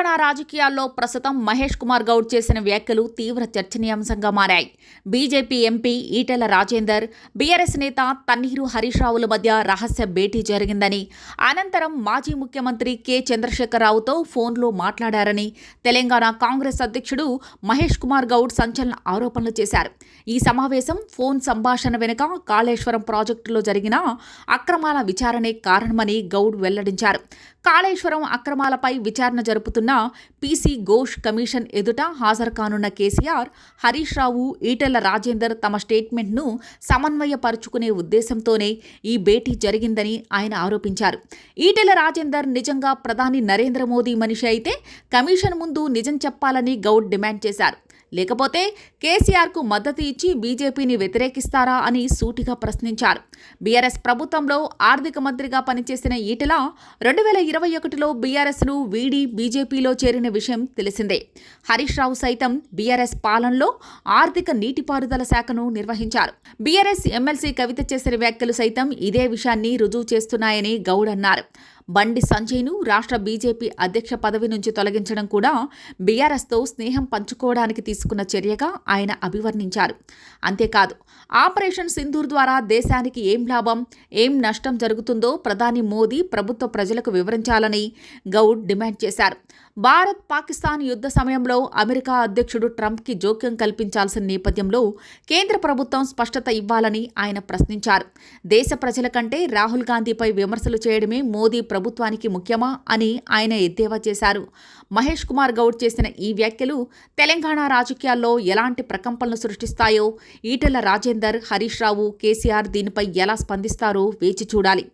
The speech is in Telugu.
తెలంగాణ రాజకీయాల్లో ప్రస్తుతం మహేష్ కుమార్ గౌడ్ చేసిన వ్యాఖ్యలు తీవ్ర చర్చనీయాంశంగా మారాయి. BJP MP Etela Rajender BRS నేత తన్నీరు హరీష్ రావుల మధ్య రహస్య భేటీ జరిగిందని అనంతరం మాజీ ముఖ్యమంత్రి కె. చంద్రశేఖరరావుతో ఫోన్లో మాట్లాడారని తెలంగాణ కాంగ్రెస్ అధ్యక్షుడు మహేష్ కుమార్ గౌడ్ సంచలన ఆరోపణలు చేశారు. ఈ సమావేశం ఫోన్ సంభాషణ వెనుక కాళేశ్వరం ప్రాజెక్టులో జరిగిన అక్రమాల విచారణే కారణమని గౌడ్ వెల్లడించారు. కాళేశ్వరం అక్రమాలపై విచారణ జరుపుతున్న పీసీ ఘోష్ కమిషన్ ఎదుట హాజరుకానున్న కేసీఆర్ హరీష్ రావు ఈటెల రాజేందర్ తమ స్టేట్మెంట్ను సమన్వయపరుచుకునే ఉద్దేశంతోనే ఈ భేటీ జరిగిందని ఆయన ఆరోపించారు. ఈటెల రాజేందర్ నిజంగా ప్రధాని నరేంద్ర మోదీ మనిషి అయితే కమిషన్ ముందు నిజం చెప్పాలని గౌడ్ డిమాండ్ చేశారు. లేకపోతే కేసీఆర్కు మద్దతు ఇచ్చి బీజేపీని వ్యతిరేకిస్తారా అని సూటిగా ప్రశ్నించారు. బీఆర్ఎస్ ప్రభుత్వంలో ఆర్థిక మంత్రిగా పనిచేసిన ఈటెల రెండు వేల ఇరవై ఒకటిలో బీఆర్ఎస్ను వీడి బీజేపీలో చేరిన విషయం తెలిసిందే. హరీష్ రావు సైతం బీఆర్ఎస్ పాలనలో ఆర్థిక నీటిపారుదల శాఖను నిర్వహించారు. బీఆర్ఎస్ ఎమ్మెల్సీ కవిత చేసిన వ్యాఖ్యలు సైతం ఇదే విషయాన్ని రుజువు చేస్తున్నాయని గౌడ్ అన్నారు. బండి సంజయ్ను రాష్ట్ర బీజేపీ అధ్యక్ష పదవి నుంచి తొలగించడం కూడా బీఆర్ఎస్తో స్నేహం పంచుకోవడానికి తీసుకున్న చర్యగా ఆయన అభివర్ణించారు. అంతేకాదు ఆపరేషన్ సింధూర్ ద్వారా దేశానికి ఏం లాభం ఏం నష్టం జరుగుతుందో ప్రధాని మోదీ ప్రభుత్వ ప్రజలకు వివరించాలని గౌడ్ డిమాండ్ చేశారు. భారత్ పాకిస్తాన్ యుద్ధ సమయంలో అమెరికా అధ్యక్షుడు ట్రంప్కి జోక్యం కల్పించాల్సిన నేపథ్యంలో కేంద్ర ప్రభుత్వం స్పష్టత ఇవ్వాలని ఆయన ప్రశ్నించారు. దేశ ప్రజల కంటే రాహుల్ గాంధీపై విమర్శలు చేయడమే మోదీ ప్రభుత్వానికి ముఖ్యమా అని ఆయన ఎద్దేవా చేశారు. మహేష్ కుమార్ గౌడ్ చేసిన ఈ వ్యాఖ్యలు తెలంగాణ రాజకీయాల్లో ఎలాంటి ప్రకంపనలు సృష్టిస్తాయో ఈటెల రాజేందర్ హరీష్ రావు కేసీఆర్ దీనిపై ఎలా స్పందిస్తారో వేచి చూడాలి.